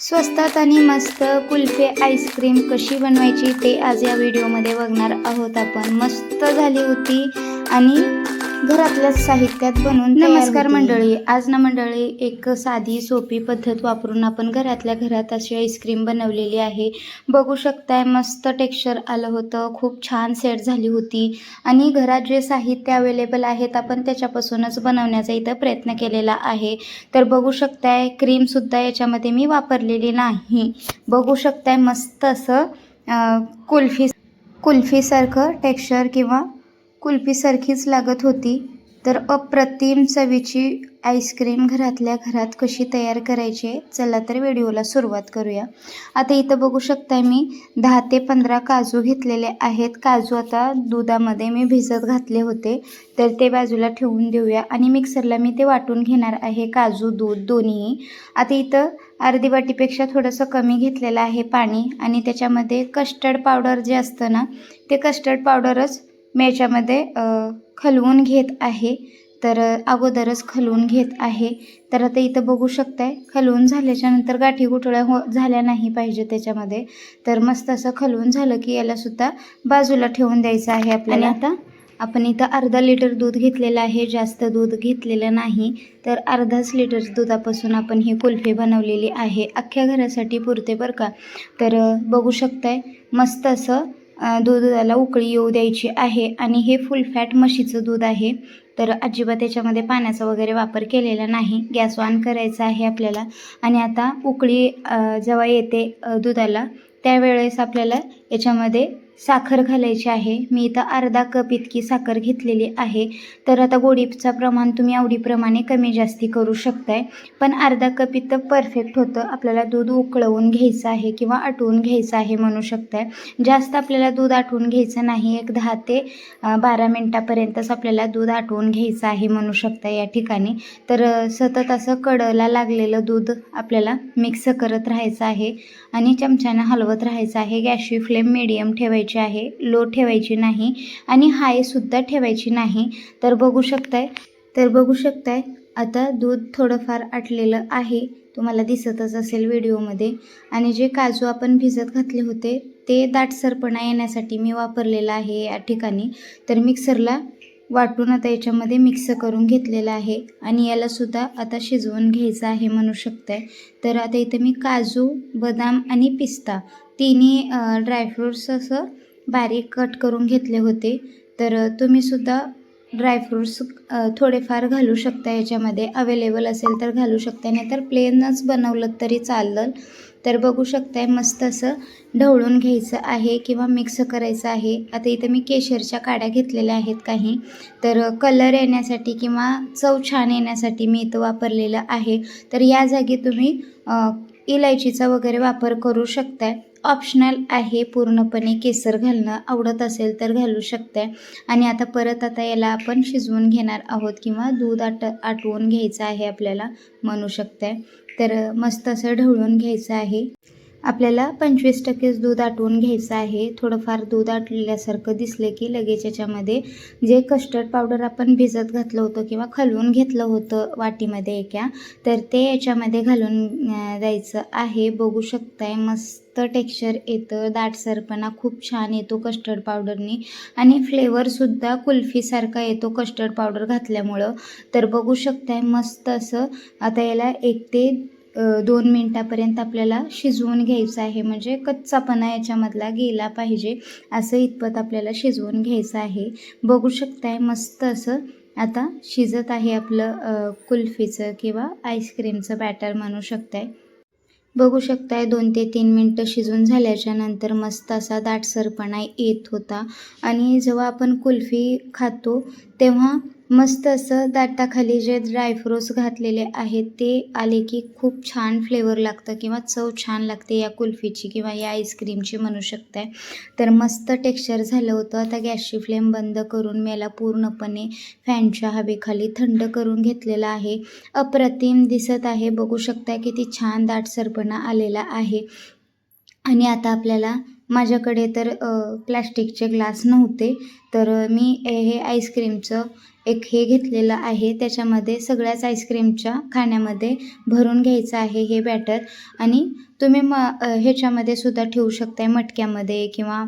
स्वस्तात आणि मस्त कुल्फे आईस्क्रीम कशी बनवायची ते आज या व्हिडिओमध्ये बघणार आहोत आपण. मस्त झाली होती आणि घरातल्याच साहित्यात बनवून नमस्कार मंडळी आज ना मंडळी एक साधी सोपी पद्धत वापरून आपण घरातल्या घरात अशी आईस्क्रीम बनवलेली आहे. बघू शकताय मस्त टेक्स्चर आलं होतं खूप छान सेट झाली होती. आणि घरात जे साहित्य अवेलेबल आहेत आपण त्याच्यापासूनच बनवण्याचा इथं प्रयत्न केलेला आहे. तर बघू शकताय क्रीमसुद्धा याच्यामध्ये मी वापरलेली नाही. बघू शकताय मस्त असं कुल्फी कुल्फीसारखं टेक्स्चर किंवा कुल्फीसारखीच लागत होती तर अप्रतिम चवीची आईस्क्रीम घरातल्या घरात कशी तयार करायची चला तर व्हिडिओला सुरुवात करूया. आता इथं बघू शकता मी दहा ते पंधरा काजू घेतलेले आहेत. काजू आता दुधामध्ये मी भिजत घातले होते तर ते बाजूला ठेवून देऊया. आणि मिक्सरला मी ते वाटून घेणार आहे काजू दूध दोन्ही आता इथं अर्धी वाटीपेक्षा थोडंसं कमी घेतलेलं आहे पाणी. आणि त्याच्यामध्ये कस्टर्ड पावडर जे असतं ना ते कस्टर्ड पावडरच मी याच्यामध्ये खलवून घेत आहे. तर अगोदरच खलवून घेत आहे. तर आता इथं बघू शकताय खलवून झाल्याच्यानंतर गाठी गुठळ्या हो झाल्या नाही पाहिजे त्याच्यामध्ये. तर मस्त असं खलवून झालं की याला सुद्धा बाजूला ठेवून द्यायचं आहे आपल्याला. आता? आपण इथं अर्धा लिटर दूध घेतलेलं आहे जास्त दूध घेतलेलं नाही. तर अर्धाच लिटर दुधापासून आपण ही कुल्फी बनवलेली आहे. अख्ख्या घरासाठी पुरते बरं का? तर बघू शकताय मस्त असं दुधाला उकळी येऊ द्यायची आहे आणि हे फुल फॅट म्हशीचं दूध आहे. तर अजिबात त्याच्यामध्ये पाण्याचा वगैरे वापर केलेला नाही. गॅस ऑन करायचा आहे आपल्याला. आणि आता उकळी जेव्हा येते दुधाला त्यावेळेस आपल्याला याच्यामध्ये साखर घालायची आहे. मी इथं अर्धा कप इतकी साखर घेतलेली आहे. तर आता गोडीचं प्रमाण तुम्ही आवडीप्रमाणे कमी जास्ती करू शकताय. पण अर्धा कप इथं परफेक्ट होतं. आपल्याला दूध उकळवून घ्यायचं आहे किंवा आटवून घ्यायचं आहे म्हणू शकताय. जास्त आपल्याला दूध आटवून घ्यायचं नाही. एक दहा ते बारा मिनटापर्यंतच आपल्याला दूध आटवून घ्यायचं आहे म्हणू शकता या ठिकाणी. तर सतत असं कडला लागलेलं दूध आपल्याला मिक्स करत राहायचं आहे आणि चमच्यानं हलवत राहायचं आहे. गॅसची फ्लेम मिडियम ठेवायची आहे लो ठेवायची नाही आणि हायसुद्धा ठेवायची नाही. तर बघू शकताय तर बघू शकताय आता दूध थोडंफार आटलेलं आहे तुम्हाला दिसतच असेल व्हिडिओमध्ये. आणि जे काजू आपण भिजत घातले होते ते दाटसरपणा येण्यासाठी मी वापरलेलं आहे या ठिकाणी. तर मिक्सरला वाटून आता याच्यामध्ये मिक्स करून घेतलेलं आहे आणि यालासुद्धा आता शिजवून घ्यायचं आहे म्हणू शकताय. तर आता इथे मी काजू बदाम आणि पिस्ता तिन्ही ड्रायफ्रूट्स असं बारीक कट करून घेतले होते. तर तुम्हीसुद्धा ड्रायफ्रूट्स थोडेफार घालू शकता याच्यामध्ये. अवेलेबल असेल तर घालू शकता. नाही तर प्लेनच बनवलं तरी चालेल. तर बघू शकताय मस्त असं ढवळून घ्यायचं आहे किंवा मिक्स करायचं आहे. आता इथं मी केशरच्या काड्या घेतलेल्या आहेत काही. तर कलर येण्यासाठी किंवा चव छान येण्यासाठी मी इथं वापरलेलं आहे. तर या जागी तुम्ही इलायचीचा वगैरे वापर करू शकताय. ऑप्शनल आहे. पूर्णपणे केसर घालणं आवडत असेल तर घालू शकताय आणि आता परत आता याला आपण शिजवून घेणार आहोत किंवा दूध आट आटवून घ्यायचं आहे आपल्याला म्हणू शकताय तर मस्त असं ढवळून घ्यायचं आहे. आपल्याला पंचवीस टक्केच दूध आटवून घ्यायचं आहे. थोडंफार दूध आटलेल्यासारखं दिसलं की लगेच याच्यामध्ये जे कस्टर्ड पावडर आपण भिजत घातलं होतं किंवा खलवून घेतलं होतं वाटीमध्ये एका तर ते याच्यामध्ये घालून द्यायचं आहे. बघू शकताय मस्त टेक्स्चर येतं. दाटसरपणा खूप छान येतो कस्टर्ड पावडरनी आणि फ्लेवरसुद्धा कुल्फीसारखा येतो कस्टर्ड पावडर घातल्यामुळं. तर बघू शकताय मस्त असं. आता याला एक ते दोन मिनटापर्यंत आपल्याला शिजवून घ्यायचं आहे. म्हणजे कच्चापणा याच्यामधला गेला पाहिजे असं इतपत आपल्याला शिजवून घ्यायचं आहे. बघू शकताय मस्त असं आता शिजत आहे आपलं कुल्फीचं किंवा आईस्क्रीमचं बॅटर म्हणू शकताय. बघू शकताय दोन ते तीन मिनटं शिजून झाल्याच्यानंतर मस्त असा दाटसरपणा येत होता. आणि जेव्हा आपण कुल्फी खातो तेव्हा मस्त असं दाटाखाली जे ड्रायफ्रूट्स घातलेले आहेत ते आले की खूप छान फ्लेवर लागतं किंवा चव छान लागते या कुल्फीची किंवा या आईस्क्रीमची म्हणू शकताय. तर मस्त टेक्स्चर झालं होतं. आता गॅसची फ्लेम बंद करून मी याला पूर्णपणे फॅनच्या हवेखाली थंड करून घेतलेला आहे. अप्रतिम दिसत आहे. बघू शकता किती छान दाटसरपणा आलेला आहे. आणि आता आपल्याला माझ्याकडे तर प्लॅस्टिकचे ग्लास नव्हते. तर मी हे हे आईस्क्रीमचं एक हे घेतलेलं आहे. त्याच्यामध्ये सगळ्याच आईस्क्रीमच्या खाण्यामध्ये भरून घ्यायचं आहे हे बॅटर आणि तुम्ही म ह्याच्यामध्ये सुद्धा ठेवू शकताय मटक्यामध्ये किंवा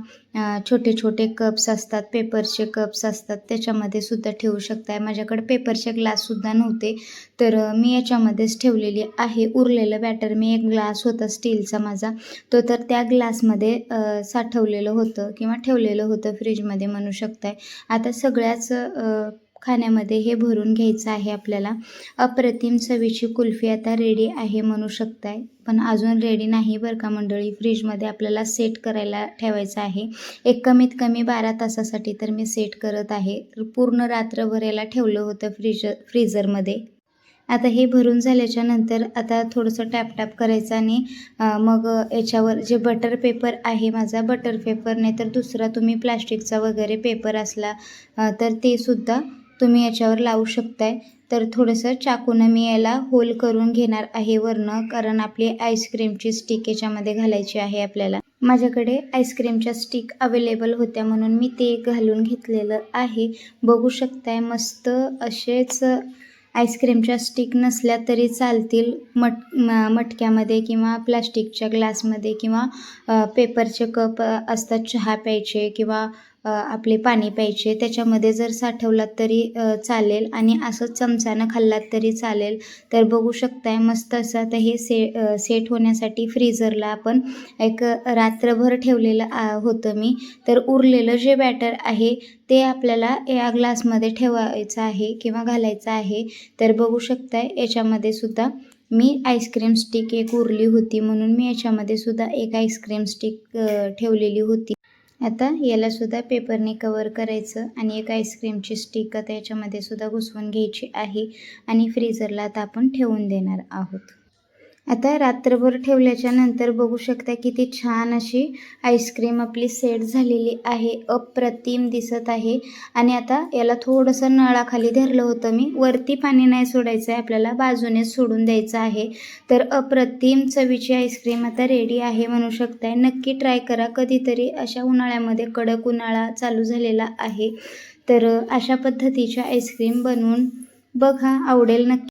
छोटे छोटे कप्स असतात पेपरचे कप्स असतात त्याच्यामध्ये सुद्धा ठेवू शकताय. माझ्याकडे पेपरचे ग्लाससुद्धा नव्हते तर मी याच्यामध्येच ठेवलेली आहे. उरलेलं बॅटर मी एक ग्लास होता स्टीलचा माझा. तो तर त्या ग्लासमध्ये साठवलेलं होतं किंवा ठेवलेलं होतं फ्रीजमध्ये म्हणू शकताय. आता सगळ्याच खाण्यामध्ये हे भरून घ्यायचं आहे आपल्याला. अप्रतिम चवीची कुल्फी आता रेडी आहे म्हणू शकताय. पण अजून रेडी नाही बरं का मंडळी. फ्रीजमध्ये आपल्याला सेट करायला ठेवायचं आहे. एक कमीत कमी बारा तासासाठी तर मी सेट करत आहे. पूर्ण रात्रभर याला ठेवलं होतं फ्रीज फ्रीजरमध्ये आता हे भरून झाल्याच्यानंतर आता थोडंसं टॅपटॅप करायचं आणि मग याच्यावर जे बटर पेपर आहे माझा बटर पेपर नाही तर दुसरा तुम्ही प्लास्टिकचा वगैरे पेपर असला तर ते सुद्धा तुम्ही याच्यावर लावू शकताय. तर थोडंसं चाकूनं मी याला होल करून घेणार आहे वरनं कारण आपली आईस्क्रीमची स्टिक याच्यामध्ये घालायची आहे आपल्याला. माझ्याकडे आईस्क्रीमच्या स्टिक अवेलेबल होत्या म्हणून मी ते घालून घेतलेलं आहे. बघू शकताय मस्त असेच आईस्क्रीमच्या स्टिक नसल्या तरी चालतील मट मटक्यामध्ये किंवा प्लास्टिकच्या ग्लासमध्ये किंवा पेपरचे कप असतात चहा प्यायचे किंवा आपले पाणी प्यायचे. त्याच्यामध्ये जर साठवलात तरी चालेल. आणि असं चमचानं खाल्लात तरी चालेल. तर बघू शकताय मस्त असं आता हे से सेट होण्यासाठी फ्रीझरला आपण एक रात्रभर ठेवलेलं आ, होतं मी. तर उरलेलं जे बॅटर आहे ते आपल्याला या ग्लासमध्ये ठेवायचं आहे किंवा घालायचं आहे. तर बघू शकताय याच्यामध्ये सुद्धा मी आईस्क्रीम स्टिक एक उरली होती म्हणून मी याच्यामध्ये सुद्धा एक आईस्क्रीम स्टिक ठेवलेली होती. आता याला सुद्धा पेपरने कवर करायचं आणि एक आईस्क्रीमची स्टिक आता याच्यामध्ये सुद्धा घुसवून घ्यायची आहे आणि फ्रीजरला आता आपण ठेवून देणार आहोत. आता रात्रभर ठेवल्याच्या नंतर बघू शकता किती छान अशी आईस्क्रीम आपली सेट झालेली आहे. अप्रतिम दिसत आहे. आणि आता याला थोडंसं नळाखाली धरलं होतं मी. वरती पाणी नाही सोडायचं आहे. आपल्याला बाजूने सोडून द्यायचं आहे. तर अप्रतिम चवीची आईस्क्रीम आता रेडी आहे म्हणू शकताय. नक्की ट्राय करा. कधीतरी अशा उन्हाळ्यामध्ये कडक उन्हाळा चालू झालेला आहे. तर अशा पद्धतीच्या आईस्क्रीम बनवून बघा. आवडेल नक्की.